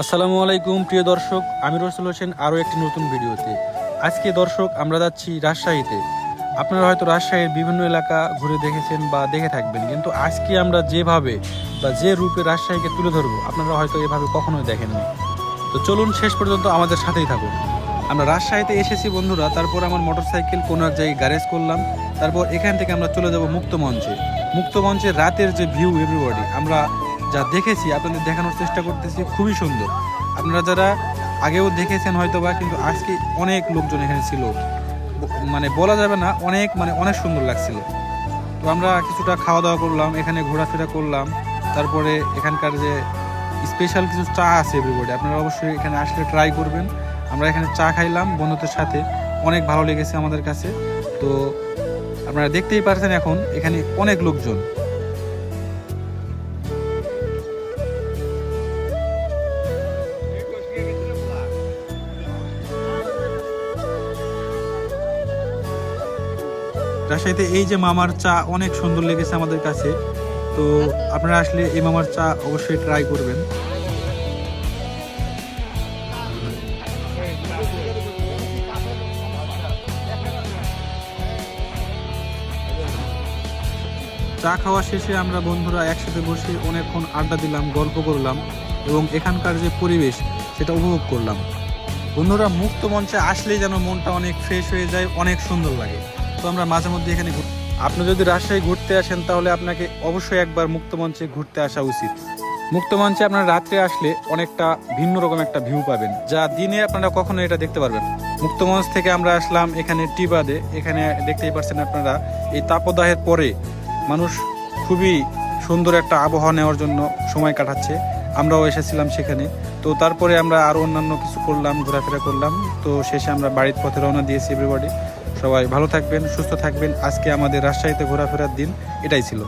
আসসালামু আলাইকুম, প্রিয় দর্শক। আমি রসুল হোসেন, আরও একটি নতুন ভিডিওতে। আজকে দর্শক, আমরা যাচ্ছি রাজশাহীতে। আপনারা হয়তো রাজশাহীর বিভিন্ন এলাকা ঘুরে দেখেছেন বা দেখে থাকবেন, কিন্তু আজকে আমরা যেভাবে বা যে রূপে রাজশাহীকে তুলে ধরবো, আপনারা হয়তো এভাবে কখনোই দেখেননি। তো চলুন, শেষ পর্যন্ত আমাদের সাথেই থাকুন। আমরা রাজশাহীতে এসেছি, বন্ধুরা। তারপর আমার মোটরসাইকেল, কোনো এক জায়গায় গ্যারেজ করলাম। তারপর এখান থেকে আমরা চলে যাব মুক্তমঞ্চে মুক্তমঞ্চে রাতের যে ভিউ এভরিবডি আমরা যা দেখেছি, আপনাদের দেখানোর চেষ্টা করতেছি, খুবই সুন্দর। আপনারা যারা আগেও দেখেছেন হয়তো বা কিন্তু আজকে অনেক লোকজন এখানে ছিল। মানে বলা যাবে না, অনেক মানে অনেক সুন্দর লাগছিল। তো আমরা কিছুটা খাওয়া দাওয়া করলাম, এখানে ঘোরাফেরা করলাম। তারপরে এখানকার যে স্পেশাল কিছু চা আছে এভরিবডি আপনারা অবশ্যই এখানে আসলে ট্রাই করবেন। আমরা এখানে চা খাইলাম বন্ধুদের সাথে, অনেক ভালো লেগেছে আমাদের কাছে। তো আপনারা দেখতেই পারছেন এখন, এখানে অনেক লোকজন। রাজশাহীতে এই যে মামার চা অনেক সুন্দর লেগেছে আমাদের কাছে। তো আপনারা আসলে এই মামার চা অবশ্যই ট্রাই করবেন। চা খাওয়া শেষে আমরা বন্ধুরা একসাথে বসে অনেকক্ষণ আড্ডা দিলাম, গল্প করলাম এবং এখানকার যে পরিবেশ সেটা উপভোগ করলাম। বন্ধুরা মুক্ত মঞ্চে আসলেই যেন মনটা অনেক ফ্রেশ হয়ে যায়, অনেক সুন্দর লাগে। তো আমরা মাঝে মধ্যে এখানে আপনি যদি রাজশাহী ঘুরতে আসেন, তাহলে আপনাকে অবশ্যই একবার মুক্ত মঞ্চে ঘুরতে আসা উচিত। মুক্ত মঞ্চে আপনারা রাত্রে আসলে অনেকটা ভিন্ন রকম একটা ভিউ পাবেন, যা দিনে আপনারা কখনো এটা দেখতে পারবেন মুক্ত মঞ্চ থেকে আমরা আসলাম এখানে টিবাদে। এখানে দেখতেই পাচ্ছেন আপনারা, এই তাপদাহের পরে মানুষ খুবই সুন্দর একটা আবহাওয়া নেওয়ার জন্য সময় কাটাচ্ছে। আমরাও এসেছিলাম সেখানে। তো তারপরে আমরা আরও অন্যান্য কিছু করলাম, ঘোরাফেরা করলাম। তো শেষে আমরা বাড়ির পথে রওনা দিয়েছি এভরিবডি সবাই ভালো থাকবেন সুস্থ থাকবেন। আজকে আমাদের রাজশাহীতে ঘোরাফেরার দিন এটাই ছিল।